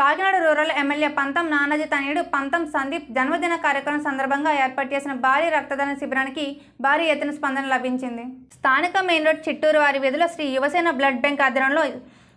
Kakinada rural MLA పంతం నానాజీ తనయుడు పంతం సందీప్ జన్మదిన కార్యక్రమం సందర్భంగా ఏర్పాటు చేసిన భారీ రక్తదాన శిబిరానికి భారీ ఎత్తున స్పందన లభించింది. స్థానిక మెయిన్ రోడ్ చిట్టూరు వారి విధిలో శ్రీ యువసేన బ్లడ్ బ్యాంక్ ఆధ్వర్యంలో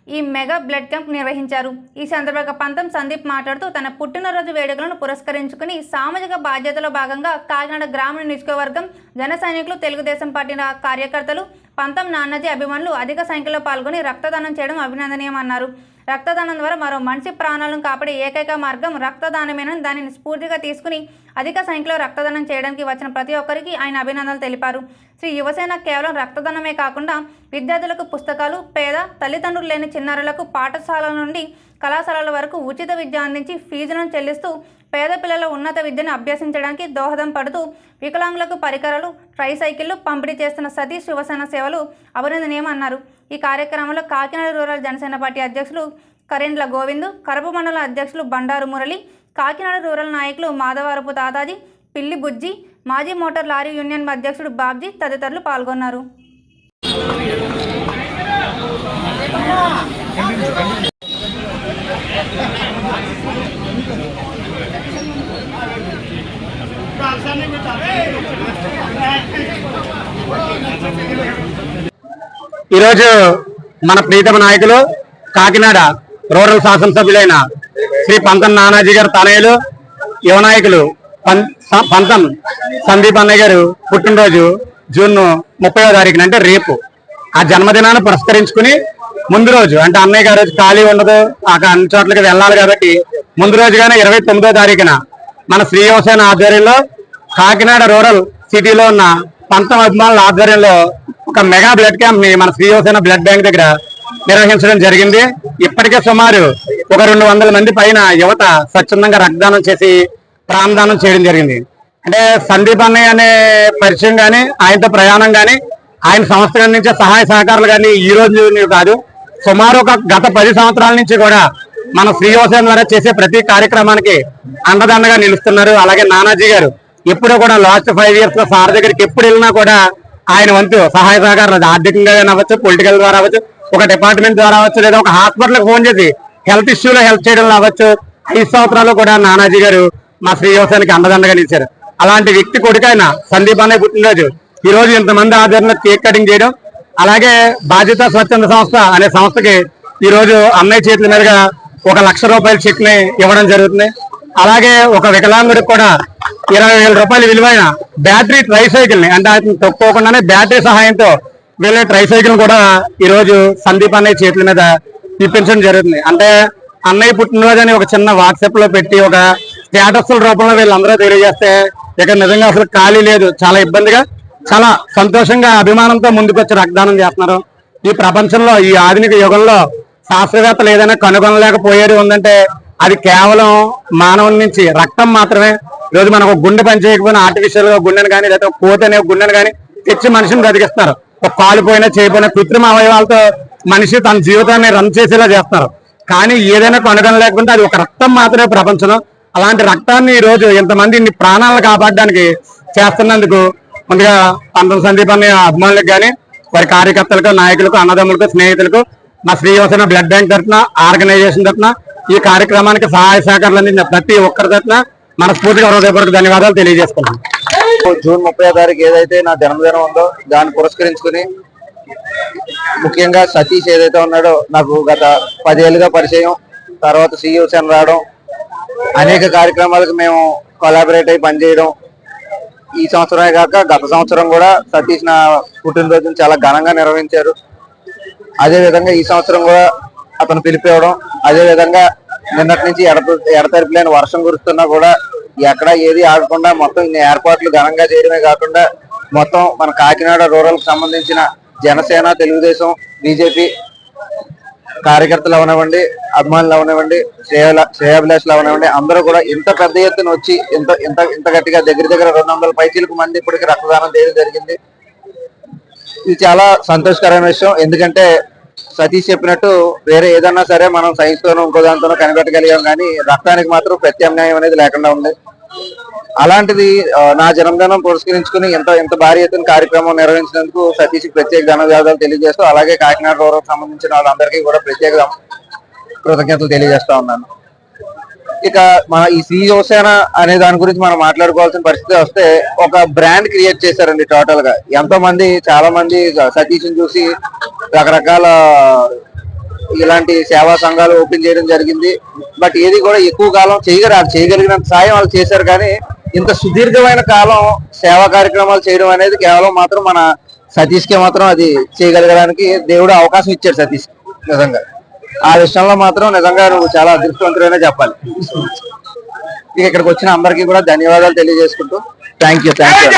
ఈ మెగా బ్లడ్ క్యాంప్ నిర్వహించారు. ఈ సందర్భంగా పంతం సందీప్ మాట్లాడుతూ తన పుట్టినరోజు వేడుకలను పురస్కరించుకుని సామాజిక బాధ్యతలో భాగంగా కాకినాడ గ్రామీణ నియోజకవర్గం జన సైనికులు తెలుగుదేశం పార్టీ కార్యకర్తలు పంతం నాన్నజీ అభిమానులు అధిక సంఖ్యలో పాల్గొని రక్తదానం చేయడం అభినందనీయమన్నారు. రక్తదానం ద్వారా మరో మనిషి ప్రాణాలను కాపాడే ఏకైక మార్గం రక్తదానమేనని దానిని స్ఫూర్తిగా తీసుకుని అధిక సంఖ్యలో రక్తదానం చేయడానికి వచ్చిన ప్రతి ఒక్కరికి ఆయన అభినందనలు తెలిపారు. శ్రీ యువసేన కేవలం రక్తదానమే కాకుండా విద్యార్థులకు పుస్తకాలు పేద తల్లిదండ్రులు లేని చిన్నారులకు పాఠశాలల నుండి కళాశాలల వరకు ఉచిత విద్య అందించి ఫీజులను చెల్లిస్తూ పేద పిల్లల ఉన్నత విద్యను అభ్యసించడానికి దోహదం పడుతూ వికలాంగులకు పరికరాలు ట్రైసైకిళ్ళు పంపిణీ చేస్తున్న సతీష్ శివసేన సేవలు అభినందనీయమన్నారు. ఈ కార్యక్రమంలో కాకినాడ రూరల్ జనసేన పార్టీ అధ్యక్షులు కరెండ్ల గోవింద్ కరపు మండల అధ్యక్షులు బండారు మురళి కాకినాడ రూరల్ నాయకులు మాధవరపు తాతాజీ పిల్లి బుజ్జి మాజీ మోటార్ లారీ యూనియన్ అధ్యక్షుడు బాబ్జీ తదితరులు పాల్గొన్నారు. ఈరోజు మన ప్రీతమ నాయకులు కాకినాడ రూరల్ శాసనసభ్యులైన శ్రీ పంతం నానాజీ గారు తనయులు యువ నాయకులు పం- పంతం సందీప్ అన్నయ్య గారు పుట్టినరోజు జూన్ ముప్పైవ తారీఖున అంటే రేపు. ఆ జన్మదినాన్ని పురస్కరించుకుని ముందు రోజు అంటే అన్నయ్య గారు ఖాళీ ఉండదు ఆ అన్ని చోట్లకి వెళ్ళాలి కాబట్టి ముందు రోజుగానే ఇరవై తొమ్మిదో తారీఖున మన శ్రీ యువసేన ఆధ్వర్యంలో కాకినాడ రూరల్ సిటీలో ఉన్న పంతం అభిమానుల ఆధ్వర్యంలో ఒక మెగా బ్లడ్ క్యాంప్ని మన శ్రీ యువసేన బ్లడ్ బ్యాంక్ దగ్గర నిర్వహించడం జరిగింది. ఇప్పటికే సుమారు ఒక రెండు వందల మంది పైన యువత స్వచ్ఛందంగా రక్తదానం చేసి ప్రాణదానం చేయడం జరిగింది. అంటే సందీప్ అన్నయ్య అనే పరిచయం కానీ ఆయనతో ప్రయాణం గాని ఆయన సంస్థ అందించే సహాయ సహకారాలు కానీ ఈ రోజు కాదు. సుమారు ఒక గత పది సంవత్సరాల నుంచి కూడా మన శ్రీ ద్వారా చేసే ప్రతి కార్యక్రమానికి అండదండగా నిలుస్తున్నారు. అలాగే నానాజీ గారు ఎప్పుడూ కూడా లాస్ట్ ఫైవ్ ఇయర్స్లో సార్ దగ్గరికి ఎప్పుడు వెళ్ళినా కూడా ఆయన వంతు సహాయ సహకారాలు ఆర్థికంగా అవ్వచ్చు పొలిటికల్ ద్వారా అవ్వచ్చు ఒక డిపార్ట్మెంట్ ద్వారా అవ్వచ్చు లేదా ఒక హాస్పిటల్ ఫోన్ చేసి హెల్త్ ఇష్యూలో హెల్ప్ చేయడం అవ్వచ్చు ఐదు సంవత్సరాలు కూడా నానాజీ గారు మా శ్రీవాసానికి అండదండగా నిలిచారు. అలాంటి వ్యక్తి కొడుకైన సందీప్ అనే పుట్టినరోజు. ఈ రోజు ఇంతమంది ఆధ్వర్యంలో కేక్ కటింగ్ చేయడం అలాగే బాధ్యత స్వచ్ఛంద సంస్థ అనే సంస్థకి ఈ రోజు అన్నయ్య చేతుల మీదుగా ఒక లక్ష రూపాయల చెక్ని ఇవ్వడం జరుగుతుంది. అలాగే ఒక వికలాంగుడికి కూడా ఇరవై వేల రూపాయల విలువైన బ్యాటరీ ట్రైసైకిల్ని అంటే అతను తొక్కోకుండానే బ్యాటరీ సహాయంతో వీళ్ళ ట్రైసైకిల్ కూడా ఈరోజు సందీప్ అన్నయ్య చేతుల మీద ఇప్పించడం జరుగుతుంది. అంటే అన్నయ్య పుట్టినరోజు అని ఒక చిన్న వాట్సాప్లో పెట్టి ఒక స్టేటస్ల రూపంలో వీళ్ళందరూ తెలియజేస్తే ఇక నిజంగా అసలు ఖాళీ లేదు. చాలా ఇబ్బందిగా చాలా సంతోషంగా అభిమానంతో ముందుకొచ్చి రక్తదానం చేస్తున్నారు. ఈ ప్రపంచంలో ఈ ఆధునిక యుగంలో శాస్త్రవేత్తలు ఏదైనా కనుగొనలేకపోయేది ఉందంటే అది కేవలం మానవుని నుంచి రక్తం మాత్రమే. ఈరోజు మనకు గుండె పనిచేయకపోయినా ఆర్టిఫిషియల్గా గుండెను కానీ లేదా ఒక కోత అనే గుండెను కానీ తెచ్చి మనిషిని బతికిస్తారు ఒక కాలు చేయపోయినా కృత్రిమ అవయవాలతో మనిషి తన జీవితాన్ని రన్ చేసేలా చేస్తారు. కానీ ఏదైనా కనుగొనలేకపోతే అది ఒక రక్తం మాత్రమే ప్రపంచంలో. అలాంటి రక్తాన్ని ఈ రోజు ఇంతమంది ఇన్ని ప్రాణాలను కాపాడడానికి చేస్తున్నందుకు ముందుగా అందరం సందీప్ అనే అభిమానులకు కానీ వారి కార్యకర్తలకు నాయకులకు అన్నదమ్ములకు స్నేహితులకు మా శ్రీవసన బ్లడ్ బ్యాంక్ తరఫున ఆర్గనైజేషన్ తరఫున ఈ కార్యక్రమానికి సహాయ సహకారాలు అందించిన ప్రతి ఒక్కరి తరఫున మనస్ఫూర్తిగా హృదయపూర్వక ధన్యవాదాలు తెలియజేసుకున్నాను జూన్ ముప్పై తారీఖు ఏదైతే నా జన్మదినం ఉందో దాన్ని పురస్కరించుకుని ముఖ్యంగా సతీష్ ఏదైతే ఉన్నాడో నాకు గత పదేళ్ళుగా పరిచయం తర్వాత సియూసన్ రావడం అనేక కార్యక్రమాలకు మేము కొలాబరేట్ అయి పనిచేయడం. ఈ సంవత్సరమే కాక గత సంవత్సరం కూడా సతీష్ నా పుట్టినరోజును చాలా ఘనంగా నిర్వహించారు. అదే విధంగా ఈ సంవత్సరం కూడా అతను పిలిపివ్వడం అదే విధంగా నిన్నటి నుంచి ఎడత ఎడతెరిపి లేని వర్షం కురుస్తున్నా కూడా ఎక్కడ ఏది ఆడకుండా మొత్తం ఇన్ని ఏర్పాట్లు ఘనంగా చేయడమే కాకుండా మొత్తం మన కాకినాడ రూరల్ సంబంధించిన జనసేన తెలుగుదేశం బీజేపీ కార్యకర్తలు అవనివ్వండి అభిమానులు అవనివ్వండి శ్రేయ శ్రేయాభిలాషులు అవనివ్వండి అందరూ కూడా ఇంత పెద్ద ఎత్తున వచ్చి ఇంత ఇంత ఇంత గట్టిగా దగ్గర దగ్గర రెండు వందల పైచీలకు మంది ఇప్పటికి రక్తదానం చేయడం జరిగింది. ఇది చాలా సంతోషకరమైన విషయం. ఎందుకంటే సతీష్ చెప్పినట్టు వేరే ఏదన్నా సరే మనం సైన్స్ ఇంకో దాంతోనో కనిపెట్టగలిగాం కానీ రక్తానికి మాత్రం ప్రత్యామ్నాయం అనేది లేకుండా ఉంది. అలాంటిది నా జన్మదినం పురస్కరించుకుని ఎంత ఎంత భారీ ఎత్తున కార్యక్రమం నిర్వహించినందుకు సతీష్ ప్రత్యేక ధన్యవాదాలు తెలియజేస్తూ అలాగే కాకినాడ రూరల్ సంబంధించిన వాళ్ళందరికీ కూడా ప్రత్యేక కృతజ్ఞతలు తెలియజేస్తా ఉన్నాను. ఇక మన ఈ శ్రీ యువసేన అనే దాని గురించి మనం మాట్లాడుకోవాల్సిన పరిస్థితి వస్తే ఒక బ్రాండ్ క్రియేట్ చేశారండి టోటల్గా. ఎంతో మంది చాలా మంది సతీష్ని చూసి రకరకాల ఇలాంటి సేవా సంఘాలు ఓపెన్ చేయడం జరిగింది. బట్ ఏది కూడా ఎక్కువ కాలం చేయగలరు చేయగలిగినంత సాయం వాళ్ళు చేశారు కానీ ఇంత సుదీర్ఘమైన కాలం సేవా కార్యక్రమాలు చేయడం అనేది కేవలం మాత్రం మన సతీష్కే మాత్రం అది చేయగలగడానికి దేవుడు అవకాశం ఇచ్చాడు సతీష్ నిజంగా. ఆ విషయంలో మాత్రం నిజంగా నువ్వు చాలా అదృష్టవంతుడైనా చెప్పాలి. ఇక ఇక్కడికి వచ్చిన అందరికీ కూడా ధన్యవాదాలు తెలియజేసుకుంటూ. Thank you thank you